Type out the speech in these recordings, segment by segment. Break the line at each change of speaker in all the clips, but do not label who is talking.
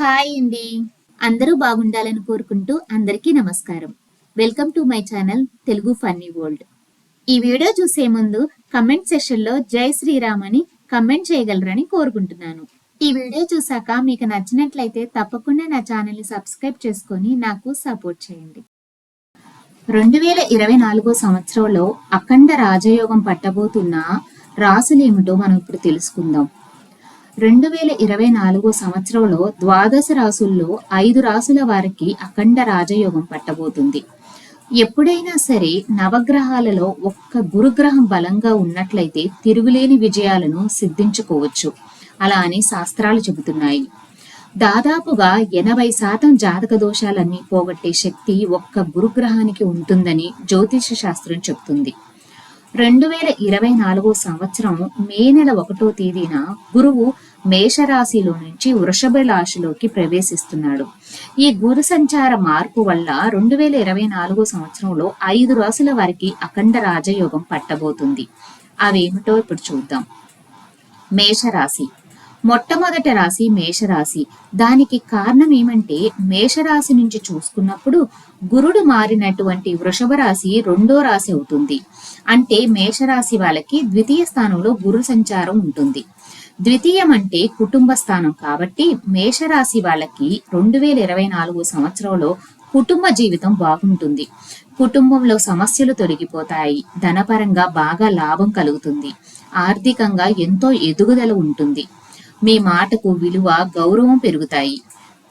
Hi అండి. అందరూ బాగుండాలని కోరుకుంటూ అందరికీ నమస్కారం. Welcome to my channel Telugu funny world. ఈ వీడియో చూసే ముందు కమెంట్ సెషన్లో జై శ్రీరామ్ అని కమెంట్ చేయగలరని కోరుకుంటున్నాను. ఈ వీడియో చూసాక మీకు నచ్చినట్లయితే తప్పకుండా నా ఛానల్ని సబ్స్క్రైబ్ చేసుకొని నాకు సపోర్ట్ చేయండి. రెండు వేల ఇరవై నాలుగో సంవత్సరంలో అఖండ రాజయోగం పట్టబోతున్న రాసులేమిటో మనం ఇప్పుడు తెలుసుకుందాం. రెండు వేల ఇరవై నాలుగో సంవత్సరంలో ద్వాదశ రాసుల్లో ఐదు రాసుల వారికి అఖండ రాజయోగం పట్టబోతుంది. ఎప్పుడైనా సరే నవగ్రహాలలో ఒక్క గురుగ్రహం బలంగా ఉన్నట్లయితే తిరుగులేని విజయాలను సిద్ధించుకోవచ్చు. అలా అని శాస్త్రాలు చెబుతున్నాయి. దాదాపుగా ఎనభై శాతం జాతక దోషాలన్నీ పోగొట్టే శక్తి ఒక్క గురుగ్రహానికి ఉంటుందని జ్యోతిష శాస్త్రం చెబుతుంది. రెండు వేల ఇరవై నాలుగో సంవత్సరం మే నెల ఒకటో తేదీన గురువు మేషరాశిలో నుంచి వృషభ రాశిలోకి ప్రవేశిస్తున్నాడు. ఈ గురు సంచార మార్పు వల్ల రెండు వేల ఇరవై నాలుగో సంవత్సరంలో ఐదు రాశుల వారికి అఖండ రాజయోగం పట్టబోతుంది. అవేమిటో ఇప్పుడు చూద్దాం. మేషరాశి. మొట్టమొదటి రాశి మేషరాశి. దానికి కారణం ఏమంటే మేషరాశి నుంచి చూసుకున్నప్పుడు గురుడు మారినటువంటి వృషభ రాశి రెండో రాశి అవుతుంది. అంటే మేషరాశి వాళ్ళకి ద్వితీయ స్థానంలో గురు సంచారం ఉంటుంది. ద్వితీయం అంటే కుటుంబ స్థానం కాబట్టి మేషరాశి వాళ్ళకి రెండు వేల ఇరవై నాలుగు సంవత్సరంలో కుటుంబ జీవితం బాగుంటుంది. కుటుంబంలో సమస్యలు తొలగిపోతాయి. ధనపరంగా బాగా లాభం కలుగుతుంది. ఆర్థికంగా ఎంతో ఎదుగుదల ఉంటుంది. మీ మాటకు విలువ గౌరవం పెరుగుతాయి.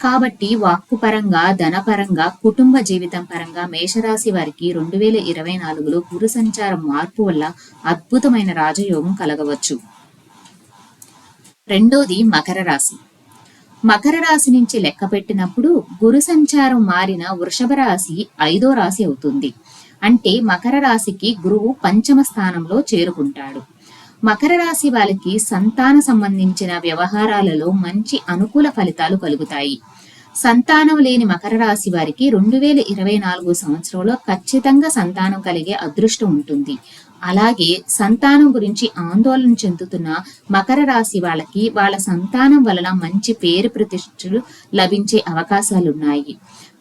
కాబట్టి వాక్కు పరంగా ధనపరంగా కుటుంబ జీవితం పరంగా మేషరాశి వారికి రెండు వేల ఇరవై నాలుగులో గురు సంచారం మార్పు వల్ల అద్భుతమైన రాజయోగం కలగవచ్చు. రెండోది మకర రాశి. మకర రాశి నుంచి లెక్క పెట్టినప్పుడు గురు సంచారం మారిన వృషభ రాశి ఐదో రాశి అవుతుంది. అంటే మకర రాశికి గురువు పంచమ స్థానంలో చేరుకుంటాడు. మకర రాశి వాళ్ళకి సంతాన సంబంధించిన వ్యవహారాలలో మంచి అనుకూల ఫలితాలు కలుగుతాయి. సంతానం లేని మకర రాశి వారికి రెండు వేల ఇరవై నాలుగు సంవత్సరంలో ఖచ్చితంగా సంతానం కలిగే అదృష్టం ఉంటుంది. అలాగే సంతానం గురించి ఆందోళన చెందుతున్న మకర రాశి వాళ్ళకి వాళ్ళ సంతానం వలన మంచి పేరు ప్రతిష్టలు లభించే అవకాశాలున్నాయి.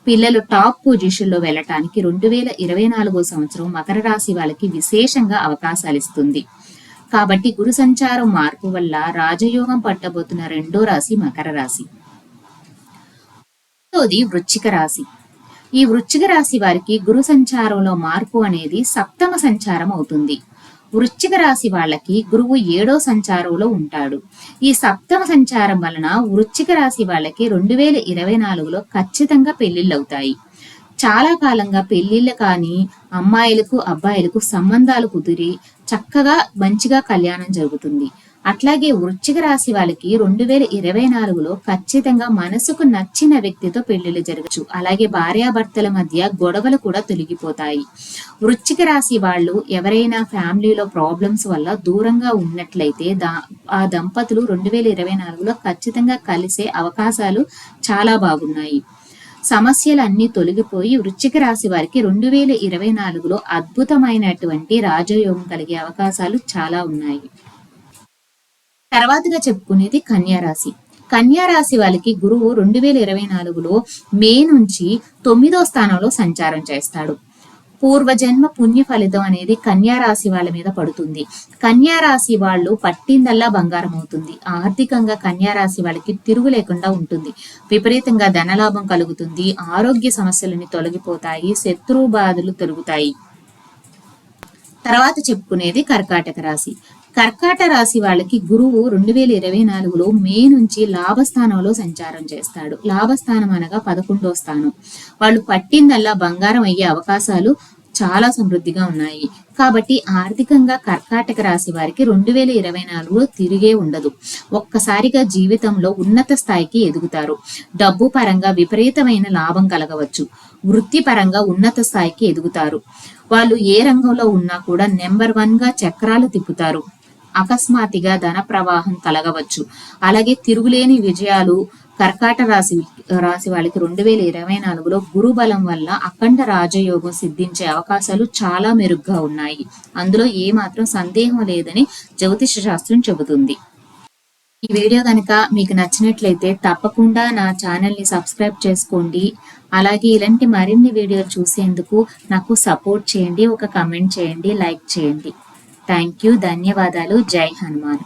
పిల్లలు టాప్ పొజిషన్లో వెళ్ళటానికి రెండు వేల ఇరవై నాలుగో సంవత్సరం మకర రాశి వాళ్ళకి విశేషంగా అవకాశాలు ఇస్తుంది. కాబట్టి గురు సంచారం మార్పు వల్ల రాజయోగం పట్టబోతున్న రెండో రాశి మకర రాశి. రెండోది వృచ్చిక రాశి. ఈ వృచ్చిక రాశి వారికి గురు సంచారంలో మార్పు అనేది సప్తమ సంచారం అవుతుంది. వృశ్చిక రాశి వాళ్ళకి గురువు ఏడో సంచారంలో ఉంటాడు. ఈ సప్తమ సంచారం వలన వృశ్చిక రాశి వాళ్ళకి రెండు వేల ఇరవై నాలుగులో ఖచ్చితంగా పెళ్ళిళ్ళవుతాయి అవుతాయి చాలా కాలంగా పెళ్ళిళ్ళు కానీ అమ్మాయిలకు అబ్బాయిలకు సంబంధాలు కుదిరి చక్కగా మంచిగా కళ్యాణం జరుగుతుంది. అట్లాగే వృశ్చిక రాశి వాళ్ళకి రెండు వేల ఇరవై నాలుగులో ఖచ్చితంగా మనసుకు నచ్చిన వ్యక్తితో పెళ్ళిళ్ళు జరగచ్చు. అలాగే భార్యాభర్తల మధ్య గొడవలు కూడా తొలగిపోతాయి. వృశ్చిక రాశి వాళ్ళు ఎవరైనా ఫ్యామిలీలో ప్రాబ్లమ్స్ వల్ల దూరంగా ఉన్నట్లయితే దా ఆ దంపతులు రెండు వేల ఇరవై నాలుగులో ఖచ్చితంగా కలిసే అవకాశాలు చాలా బాగున్నాయి. సమస్యలన్నీ తొలగిపోయి వృశ్చిక రాశి వారికి రెండు వేల ఇరవై నాలుగులో అద్భుతమైనటువంటి రాజయోగం కలిగే అవకాశాలు చాలా ఉన్నాయి. తర్వాతగా చెప్పుకునేది కన్యారాశి. కన్యారాశి వాళ్ళకి గురువు రెండు వేల ఇరవై నాలుగులో మే నుంచి తొమ్మిదో స్థానంలో సంచారం చేస్తాడు. పూర్వజన్మ పుణ్య ఫలితం అనేది కన్యారాశి వాళ్ళ మీద పడుతుంది. కన్యారాశి వాళ్ళు పట్టిందల్లా బంగారం అవుతుంది. ఆర్థికంగా కన్యారాశి వాళ్ళకి తిరుగు లేకుండా ఉంటుంది. విపరీతంగా ధనలాభం కలుగుతుంది. ఆరోగ్య సమస్యలని తొలగిపోతాయి. శత్రు బాధలు తొలుగుతాయి. తర్వాత చెప్పుకునేది కర్కాటక రాశి. కర్కాట రాశి వాళ్ళకి గురువు రెండు వేల ఇరవై నాలుగులో మే నుంచి లాభస్థానంలో సంచారం చేస్తాడు. లాభస్థానం అనగా పదకొండో స్థానం. వాళ్ళు పట్టిందల్లా బంగారం అయ్యే అవకాశాలు చాలా సమృద్ధిగా ఉన్నాయి. కాబట్టి ఆర్థికంగా కర్కాటక రాశి వారికి రెండు వేల ఇరవై నాలుగులో తిరిగే ఉండదు. ఒక్కసారిగా జీవితంలో ఉన్నత స్థాయికి ఎదుగుతారు. డబ్బు పరంగా విపరీతమైన లాభం కలగవచ్చు. వృత్తి పరంగా ఉన్నత స్థాయికి ఎదుగుతారు. వాళ్ళు ఏ రంగంలో ఉన్నా కూడా నెంబర్ వన్గా చక్రాలు తిప్పుతారు. అకస్మాత్తుగా ధన ప్రవాహం కలగవచ్చు. అలాగే తిరుగులేని విజయాలు కర్కాట రాశి రాశి వాళ్ళకి రెండు వేల ఇరవై నాలుగులో గురు బలం వల్ల అఖండ రాజయోగం సిద్ధించే అవకాశాలు చాలా మెరుగ్గా ఉన్నాయి. అందులో ఏ మాత్రం సందేహం లేదని జ్యోతిష శాస్త్రం చెబుతుంది. ఈ వీడియో కనుక మీకు నచ్చినట్లయితే తప్పకుండా నా ఛానల్ని సబ్స్క్రైబ్ చేసుకోండి. అలాగే ఇలాంటి మరిన్ని వీడియోలు చూసేందుకు నాకు సపోర్ట్ చేయండి ఒక కమెంట్ చేయండి లైక్ చేయండి. థ్యాంక్ యూ ధన్యవాదాలు. జై హనుమాన్.